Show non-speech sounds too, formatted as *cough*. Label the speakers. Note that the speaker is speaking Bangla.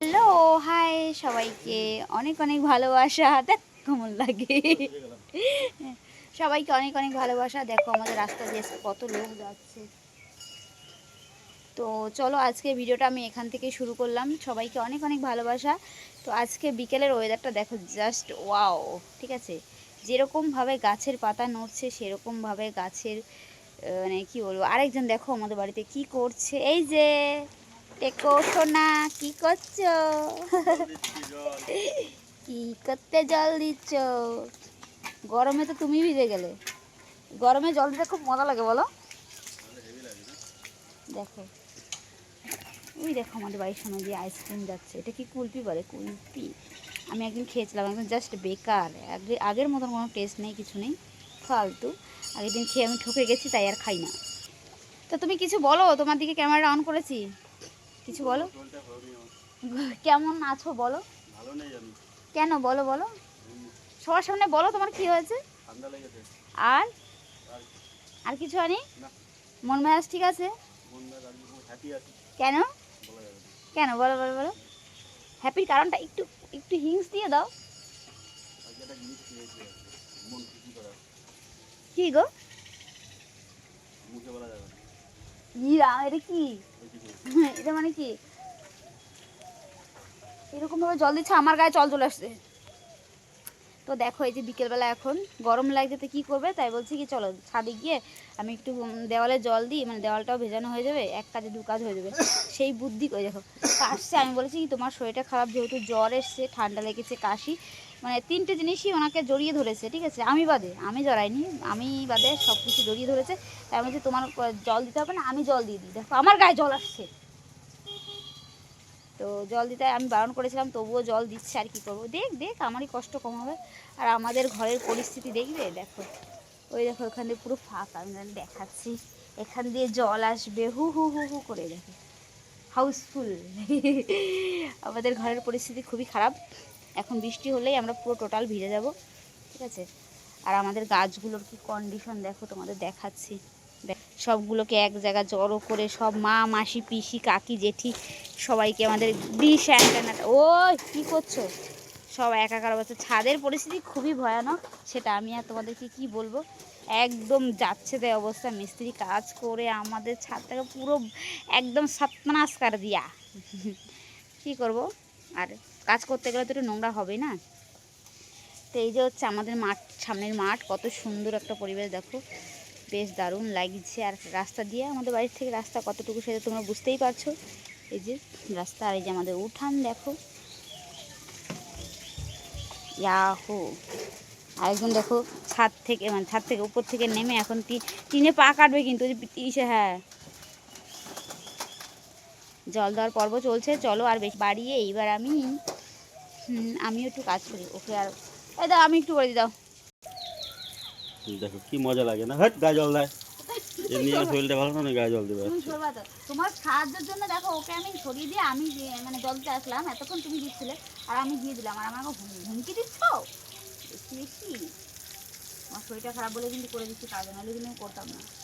Speaker 1: হ্যালো, হাই সবাইকে। অনেক অনেক ভালোবাসা। দেখ কেমন লাগে। সবাইকে অনেক অনেক ভালোবাসা। দেখো আমাদের রাস্তা দিয়ে কত লোক যাচ্ছে। তো চলো আজকে ভিডিওটা আমি এখান থেকে শুরু করলাম। সবাইকে অনেক অনেক ভালোবাসা। তো আজকে বিকেলের ওয়েদারটা দেখো জাস্ট ওয়াও ঠিক আছে? যেরকমভাবে গাছের পাতা নড়ছে সেরকমভাবে গাছের মানে কি বলব? আরেকজন দেখো আমাদের বাড়িতে কি করছে। এই যে টেকো সোনা, কি করছ? কি করতে জল দিচ্ছ? গরমে তো তুমি ভিজে গেলে। গরমে জল দিতে খুব মজা লাগে, বলো। দেখো। ওই দেখো আমাদের বাড়ির সামনে দিয়ে আইসক্রিম যাচ্ছে। এটা কি কুলপি বলে? কুলপি। আমি একদিন খেয়েছিলাম, একদম জাস্ট বেকার। আগে, আগের মতন কোনো টেস্ট নেই, কিছু নেই। ফালতু। আগের দিন খেয়ে আমি ঠকে গেছি, তাই আর খাই না। তো তুমি কিছু বলো, তোমার দিকে ক্যামেরা অন করেছি। কিছু বলো। কেমন আছো বলো? কেন? বলো বলো। সবার সামনে বলো তোমার কি হয়েছে। আর?
Speaker 2: আর
Speaker 1: কিছু হয়নি?
Speaker 2: না
Speaker 1: মন মেজাজ ঠিক আছে? কেন? কেন? বলো বলো বলো। হ্যাপির কারণটা একটু একটু হিংস দিয়ে দাও।
Speaker 2: কি।
Speaker 1: গো? এটা কি? *laughs* এটা মানে কি? এরকম ভাবে জল দিচ্ছে আমার গায়ে জল চলে আসছে। তো দেখো, এই যে বিকেলবেলা এখন গরম লাগছে, তো কী করবে? তাই বলছি কি, চলো ছাদে গিয়ে আমি একটু দেওয়ালে জল দিই মানে দেওয়ালটাও ভেজানো হয়ে যাবে, এক কাজে দু কাজ হয়ে যাবে। সেই বুদ্ধি করে দেখো কাশছে আমি বলেছি কি, তোমার শরীরটা খারাপ, যেহেতু জ্বর এসছে, ঠান্ডা লেগেছে, কাশি মানে তিনটে জিনিসই ওনাকে জড়িয়ে ধরেছে, ঠিক আছে? আমি বাদে, আমি জড়াইনি, আমি বাদে সব কিছু জড়িয়ে ধরেছে, তাই বলছি তোমার জল দিতে হবে না, আমি জল দিয়ে দিই। দেখো, আমার গায়ে জল আসছে। তো জল দিতে আমি বারণ করেছিলাম তবুও জল দিচ্ছে আর কি করব। দেখ দেখ আমারই কষ্ট কম হবে। আর আমাদের ঘরের পরিস্থিতি দেখবে? দেখো ওই দেখো ওখান দিয়ে পুরো ফাঁকা আমি দেখাচ্ছি। এখান দিয়ে জল আসবে হু হু হু হু করে দেখো। হাউসফুল। আমাদের ঘরের পরিস্থিতি খুবই খারাপ। এখন বৃষ্টি হলেই আমরা পুরো টোটাল ভিজে যাব ঠিক আছে? আর আমাদের গাছগুলোর কি কন্ডিশন দেখো তোমাদের দেখাচ্ছি। দেখ, সবগুলোকে এক জায়গায় জড়ো করে সব মা, মাসি, পিসি, কাকি, জেঠি সবাইকে আমাদের বিষ অ্যান্টেনাটা ও কী করছ? সব একাকার অবস্থা। ছাদের পরিস্থিতি খুবই ভয়ানক, সেটা আমি আর তোমাদেরকে কি বলব? একদম যাচ্ছে তাই অবস্থা। মিস্ত্রি কাজ করে আমাদের ছাদটাকে পুরো একদম সাতমানাস কার দিয়া। কি করব? আর কাজ করতে গেলে তো একটু নোংরা হবেই না? তো এই যে হচ্ছে আমাদের মাঠ, সামনের মাঠ, কত সুন্দর একটা পরিবেশ, দেখো। বেশ দারুণ লাগছে। আর রাস্তা দিয়ে আমাদের বাড়ির থেকে রাস্তা কতটুকু সেটা তোমরা বুঝতেই পারছ। এই যে রাস্তা আর এই যে আমাদের উঠান, দেখো। ইয়াহু! আরেকজন দেখো ছাদ থেকে মানে ছাদ থেকে উপর থেকে নেমে এখন টিনে পা কাটবে কিন্তু হ্যাঁ। জল দেওয়ার পর্ব চলছে, চলো আর বেশ বাড়িয়ে এইবার আমি আমিও একটু কাজ করি। ওকে আর দাও, আমি একটু দিই, দাও।
Speaker 2: দেখো, কি মজা লাগে না? হট দেয়। না গায়ে জল
Speaker 1: তো। তোমার সাহায্যের জন্য দেখো, ওকে আমি সরিয়ে দিয়ে আমি মানে জল আসলাম, এতক্ষণ তুমি দিচ্ছিলে, আর আমি দিয়ে দিলাম। আর আমাকে হুম- হুমকি দিচ্ছ? বেশি আমার শরীরটা খারাপ বলে কিন্তু করে দিচ্ছি কাজ নাহলে কিন্তু করতাম না।